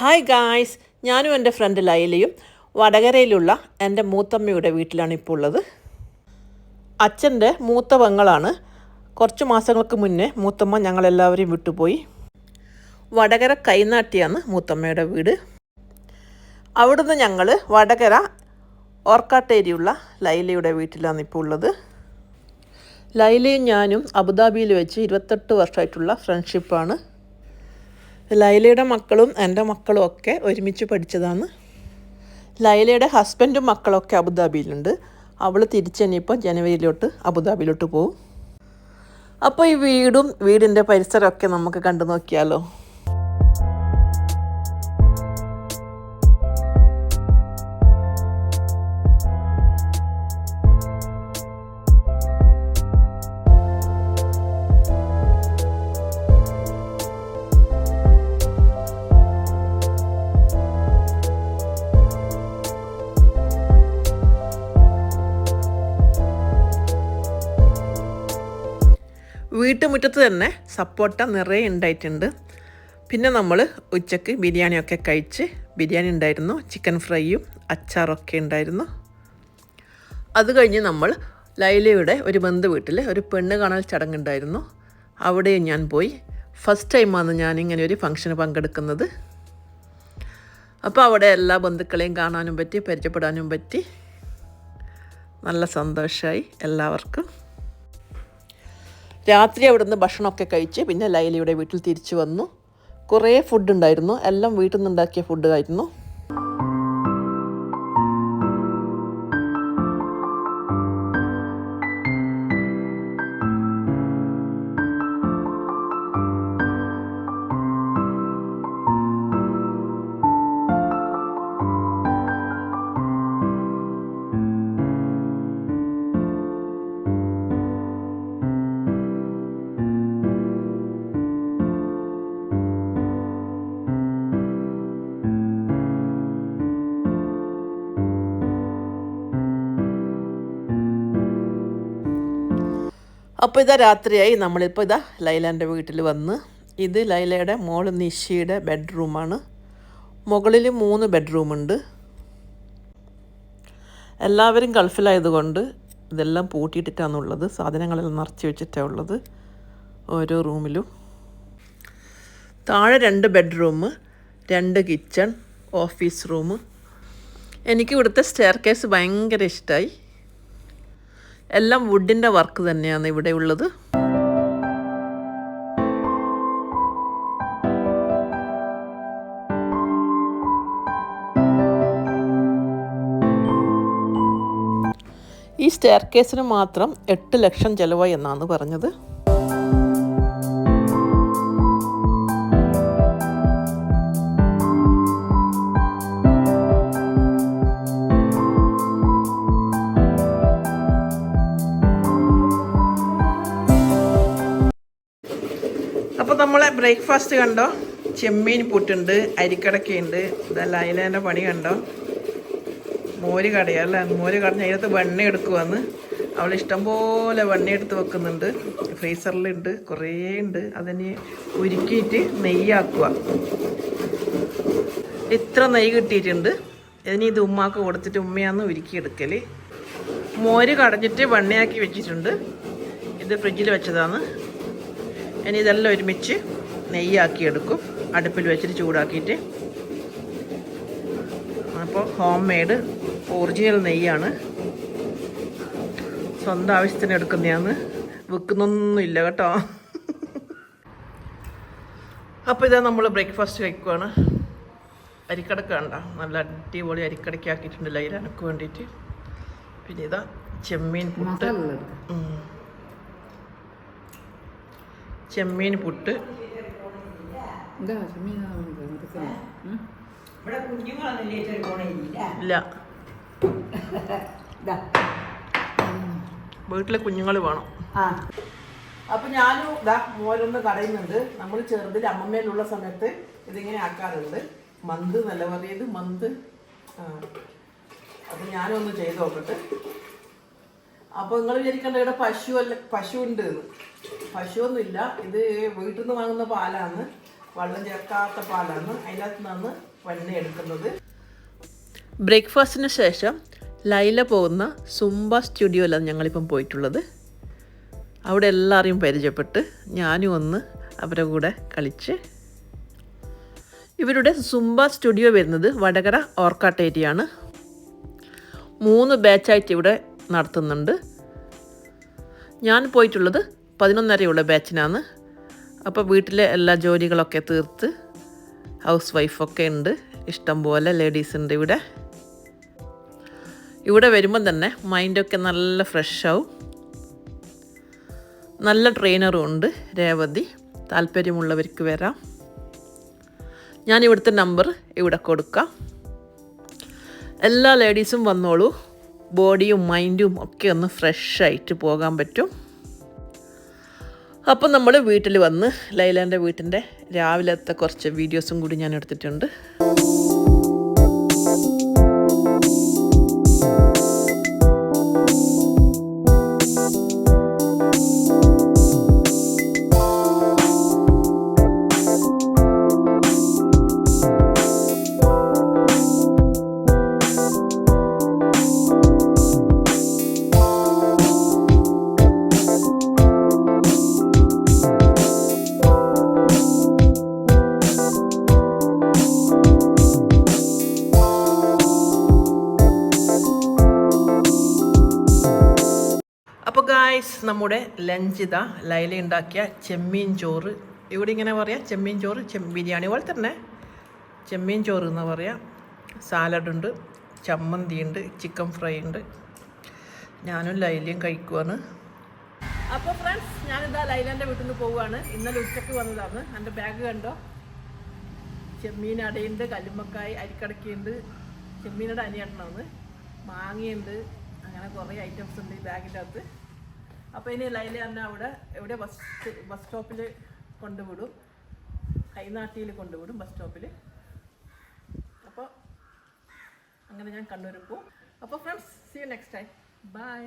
Hi guys ഞാനും എന്റെ front ലൈലയും വടകരയിലുള്ള എന്റെ മൂത്തമ്മയുടെ വീട്ടിലാണ് ഇപ്പോൾ ഉള്ളത്. അച്ഛന്റെ മൂത്ത പെങ്ങളാണ്. കുറച്ച് മാസങ്ങൾക്ക് മുന്നേ മൂത്തമ്മ ഞങ്ങളെല്ലാവരെയും വിട്ടുപോയി. വടകര കൈനാട്ടിയാണ് മൂത്തമ്മയുടെ വീട്. അവിടുന്ന് ഞങ്ങൾ വടകര ഓർക്കാട്ടേരിയുള്ള ലൈലയുടെ വീട്ടിലാണ് ഇപ്പോൾ ഉള്ളത്. ലൈലയും ഞാനും അബുദാബിയിൽ വെച്ച് ഇരുപത്തെട്ട് വർഷമായിട്ടുള്ള ഫ്രണ്ട്ഷിപ്പാണ് ലൈലയുടെ മക്കളും എന്റെ മക്കളും ഒക്കെ ഒരുമിച്ച് പഠിച്ചതാണ്. ലൈലയുടെ ഹസ്ബൻഡും മക്കളൊക്കെ അബുദാബിയിലുണ്ട്. അവൾ തിരിച്ചെനിയിപ്പോൾ ജനുവരിയിലോട്ട് അബുദാബിയിലോട്ട് പോകും അപ്പോൾ ഈ വീടും വീടിന്റെ പരിസരമൊക്കെ നമുക്ക് കണ്ടു നോക്കിയാലോ? വീട്ടുമുറ്റത്ത് തന്നെ സപ്പോട്ട നിറയെ ഉണ്ടായിട്ടുണ്ട്. പിന്നെ നമ്മൾ ഉച്ചയ്ക്ക് ബിരിയാണിയൊക്കെ കഴിച്ച് ബിരിയാണി ഉണ്ടായിരുന്നു ചിക്കൻ ഫ്രൈയും അച്ചാറൊക്കെ ഉണ്ടായിരുന്നു. അത് കഴിഞ്ഞ് നമ്മൾ ലൈലയുടെ ഒരു ബന്ധു വീട്ടിൽ ഒരു പെണ്ണ് കാണൽ ചടങ്ങുണ്ടായിരുന്നു. അവിടെ ഞാൻ പോയി. ഫസ്റ്റ് ടൈമാണ് ഞാൻ ഇങ്ങനെ ഒരു ഫംഗ്ഷന് പങ്കെടുക്കുന്നത്. അപ്പോൾ അവിടെ എല്ലാ ബന്ധുക്കളെയും കാണാനും പറ്റി പരിചയപ്പെടാനും പറ്റി. നല്ല സന്തോഷമായി എല്ലാവർക്കും. രാത്രി അവിടുന്ന് ഭക്ഷണമൊക്കെ കഴിച്ച് പിന്നെ ലൈലയുടെ വീട്ടിൽ തിരിച്ചു വന്നു. കുറേ ഫുഡ് ഉണ്ടായിരുന്നു. എല്ലാം വീട്ടിൽ നിന്നുണ്ടാക്കിയ ഫുഡ് അപ്പോൾ ഇതാ രാത്രിയായി. നമ്മളിപ്പോൾ ഇതാ ലൈലാന്റെ വീട്ടിൽ വന്ന്. ഇത് ലൈലയുടെ മോൾ നിഷിയുടെ ബെഡ്റൂമാണ്. മുകളിൽ മൂന്ന് ബെഡ്റൂമുണ്ട്. എല്ലാവരും ഗൾഫിലായതുകൊണ്ട് ഇതെല്ലാം പൂട്ടിയിട്ടിട്ടാണുള്ളത്. സാധനങ്ങളെല്ലാം നിറച്ച് വെച്ചിട്ടാണ് ഉള്ളത്. ഓരോ റൂമിലും. താഴെ രണ്ട് ബെഡ്റൂം രണ്ട് കിച്ചൺ ഓഫീസ് റൂം. എനിക്ക് ഇവിടുത്തെ സ്റ്റെയർ കേസ് ഭയങ്കര ഇഷ്ടമായി എല്ലാം വുഡിന്റെ വർക്ക് തന്നെയാണ് ഇവിടെ ഉള്ളത്. ഈ സ്റ്റെയർ കേസിന് മാത്രം എട്ട് ലക്ഷം ചിലവായി എന്നാണ് പറഞ്ഞത്. നമ്മളെ ബ്രേക്ക്ഫാസ്റ്റ് കണ്ടോ? ചെമ്മീൻ പുട്ടുണ്ട് അരിക്കടക്കയുണ്ട്. ഇതല്ല അയിലേന്റെ പണി കണ്ടോ? മോര് കടയല്ല മോര് കടഞ്ഞ് അതിനകത്ത് വെണ്ണ എടുക്കുവാന്ന്. അവൾ ഇഷ്ടംപോലെ വെണ്ണ എടുത്ത് വെക്കുന്നുണ്ട്. ഫ്രീസറിലുണ്ട് കുറേ ഉണ്ട്. അതിന് ഉരുക്കിയിട്ട് നെയ്യാക്കുക. ഇത്ര നെയ്യ് കിട്ടിയിട്ടുണ്ട്. ഇതിന് ഇത് ഉമ്മാക്ക് കൊടുത്തിട്ട് ഉമ്മയാന്ന് ഉരുക്കിയെടുക്കൽ മോര് കടഞ്ഞിട്ട് വെണ്ണയാക്കി വെച്ചിട്ടുണ്ട്. ഇത് ഫ്രിഡ്ജിൽ വെച്ചതാണ്. ഇനി ഇതെല്ലാം ഒരുമിച്ച് നെയ്യാക്കി എടുക്കും അടുപ്പിൽ വെച്ചിട്ട് ചൂടാക്കിയിട്ട്. അപ്പോൾ ഹോം മെയ്ഡ് ഒറിജിനൽ നെയ്യാണ്. സ്വന്തം ആവശ്യത്തിന് എടുക്കുന്നതാണ്. വിൽക്കുന്നൊന്നുമില്ല കേട്ടോ. അപ്പോൾ ഇതാ നമ്മൾ ബ്രേക്ക്ഫാസ്റ്റ് കഴിക്കുവാണ് അരിക്കടക്ക കണ്ട. നല്ല അടിപൊളി അരിക്കടയ്ക്ക് ആക്കിയിട്ടുണ്ട് ലൈലാനക്ക് വേണ്ടിയിട്ട്. പിന്നെ ഇതാ ചെമ്മീൻ പുട്ട്. ചെമ്മീൻ പുട്ട്. എന്താ ചെമ്മീൻ ഇല്ല. വീട്ടിലെ കുഞ്ഞുങ്ങൾ വേണം. അപ്പൊ ഞാനും ഇതാ മോരൊന്ന് കടയുന്നുണ്ട്. നമ്മൾ ചെറുതിൽ അമ്മമ്മയിലുള്ള സമയത്ത് ഇതിങ്ങനെ ആക്കാറുണ്ട്. മന്ത് നല്ല പറയത് മന്ത്. ആ. അപ്പൊ ഞാനും ഒന്ന് ചെയ്ത് നോക്കട്ടെ. അപ്പൊ നിങ്ങൾ വിചാരിക്കേണ്ട ഇവിടെ പശു അല്ല പശു ഉണ്ട്. പശുവൊന്നുമില്ല. ഇത് വീട്ടിൽ നിന്ന് വാങ്ങുന്ന പാലാണ്. വെള്ളം ചേർക്കാത്ത പാലാണ്. അതിനകത്ത് നിന്നാണ് വെണ്ണ എടുക്കുന്നത്. ബ്രേക്ക്ഫാസ്റ്റിന് ശേഷം ലൈല പോകുന്ന സുംബ സ്റ്റുഡിയോയിലാണ് ഞങ്ങളിപ്പം പോയിട്ടുള്ളത്. അവിടെ എല്ലാവരെയും പരിചയപ്പെട്ട് ഞാനും ഒന്ന് അവരുടെ കൂടെ കളിച്ച്. ഇവരുടെ സുംബ സ്റ്റുഡിയോ വരുന്നത് വടകര ഓർക്കാട്ട് ഏരിയ ആണ് മൂന്ന് ബാച്ചായിട്ട് ഇവിടെ നടത്തുന്നുണ്ട്. ഞാൻ പോയിട്ടുള്ളത് പതിനൊന്നരയുള്ള ബാച്ചിനാണ് അപ്പോൾ വീട്ടിലെ എല്ലാ ജോലികളൊക്കെ തീർത്ത് ഹൗസ് വൈഫൊക്കെ ഉണ്ട്. ഇഷ്ടം പോലെ ലേഡീസ് ഉണ്ട് ഇവിടെ. ഇവിടെ വരുമ്പം തന്നെ മൈൻഡൊക്കെ നല്ല ഫ്രഷ് ആവും. നല്ല ട്രെയിനറും ഉണ്ട് രേവതി. താല്പര്യമുള്ളവർക്ക് വരാം. ഞാൻ ഇവിടുത്തെ നമ്പർ ഇവിടെ കൊടുക്കാം. എല്ലാ ലേഡീസും വന്നോളൂ. ബോഡിയും മൈൻഡും ഒക്കെ ഒന്ന് ഫ്രഷ് ആയിട്ട് പോകാൻ പറ്റും. അപ്പം നമ്മൾ വീട്ടിൽ വന്ന് ലൈലാന്റെ വീട്ടിന്റെ രാവിലത്തെ കുറച്ച് വീഡിയോസും കൂടി ഞാൻ എടുത്തിട്ടുണ്ട്. നമ്മുടെ ലഞ്ച് ലൈല ഉണ്ടാക്കിയ ചെമ്മീൻ ചോറ്. ഇവിടെ ഇങ്ങനെ പറയാം ചെമ്മീൻ ചോറ് ചെം ബിരിയാണി പോലെ തന്നെ ചെമ്മീൻ ചോറ് എന്ന് പറയാം. സാലഡുണ്ട് ചമ്മന്തി ഉണ്ട് ചിക്കൻ ഫ്രൈ ഉണ്ട്. ഞാനും ലൈലയും കഴിക്കുവാണ്. അപ്പോൾ ഫ്രണ്ട്സ് ഞാനിതാ ലൈലന്റെ വീട്ടിൽ നിന്ന് പോവുകയാണ്. ഇന്നലെ ഉച്ചയ്ക്ക് വന്നതാണ്. എന്റെ ബാഗ് കണ്ടോ? ചെമ്മീൻ അടയുണ്ട് കല്ലുമ്മക്കായ് അരിക്കടക്കുണ്ട് ചെമ്മീനട അനിയണ്ണമാണ് മാങ്ങയുണ്ട് അങ്ങനെ കുറേ ഐറ്റംസ് ഉണ്ട് ഈ ബാഗിന്റെ അകത്ത് അപ്പോൾ ഇനി ലൈല തന്നെ അവിടെ എവിടെ ബസ് ബസ് സ്റ്റോപ്പിൽ കൊണ്ടുവിടും. കൈനാട്ടിയിൽ കൊണ്ടുവിടും ബസ് സ്റ്റോപ്പിൽ അപ്പോൾ അങ്ങനെ ഞാൻ കണ്ണൂർ പോവും. അപ്പോൾ friends see you next time bye